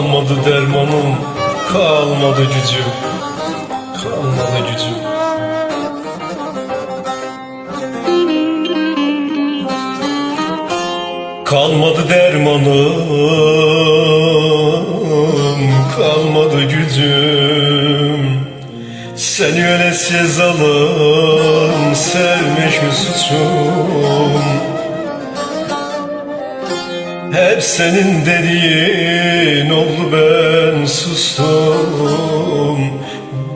Kalmadı dermanım, kalmadı gücüm, kalmadı gücüm. Kalmadı dermanım, kalmadı gücüm. Seni ölesiye zalim, sevmiş mi suçum? Hep senin dediğin oldu ben sustum.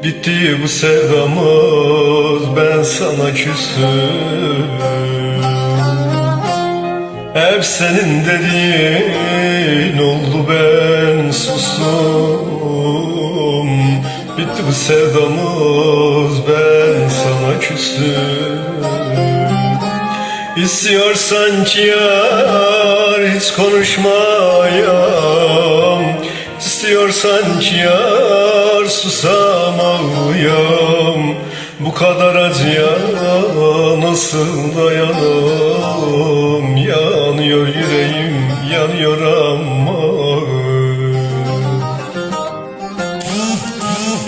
Bitti bu sevdamız ben sana küstüm. Hep senin dediğin oldu ben sustum. Bitti bu sevdamız ben sana küstüm İstiyorsan ki yar hiç konuşmayam. İstiyorsan ki yar susamayam Bu kadar acıya nasıl dayanam? Yanıyor yüreğim yanıyor ama.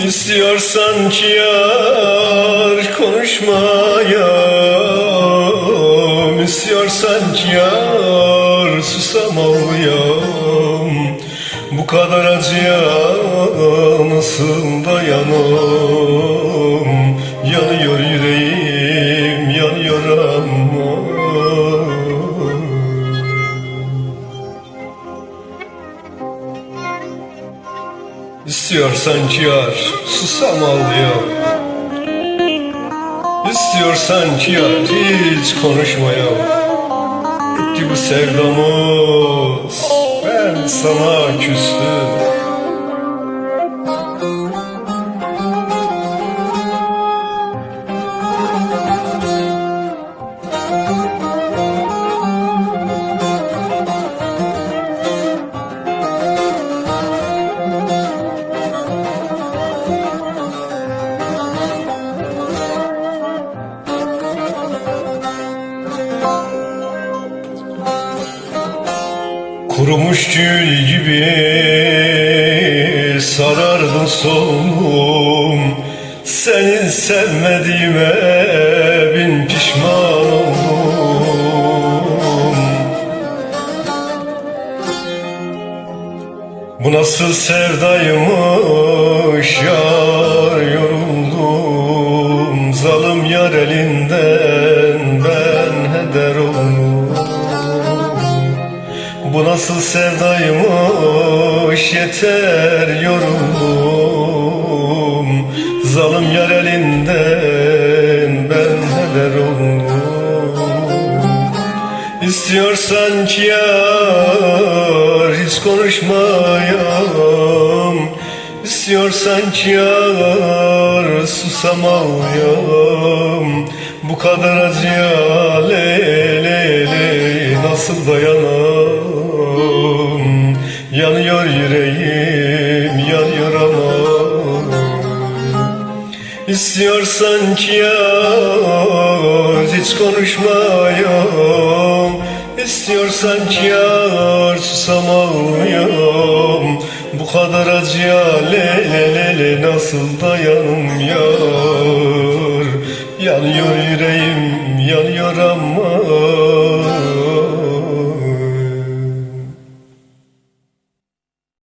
İstiyorsan ki yar konuşmayam İstiyorsan ki yar susamayam Bu kadar acıya nasıl dayanam? Yanıyor yüreğim yanıyor ama. İstiyorsan ki yar susam ağlıyor İstiyorsan ki yar hiç konuşmayam Bitti bu sevdamız. Ben sana küstüm Kurumuş gül gibi sarardın solum. Senin sevmediğime bin pişman oldum. Bu nasıl sevdaymış yar yoruldum. Zalim yar elinden nasıl sevdaymış yeter yoruldum. Zalim yar elinden ben heder oldum. İstiyorsan ki yar hiç konuşmayam İstiyorsan ki yar susamayam Bu kadar acıya le le le nasıl dayanam Yanıyor yüreğim yanıyor ama İstiyorsan ki yaz hiç konuşmayam. İstiyorsan ki yar susamalmıyorum Bu kadar acıya le le le le nasıl dayanım yar Yanıyor yüreğim yanıyor ama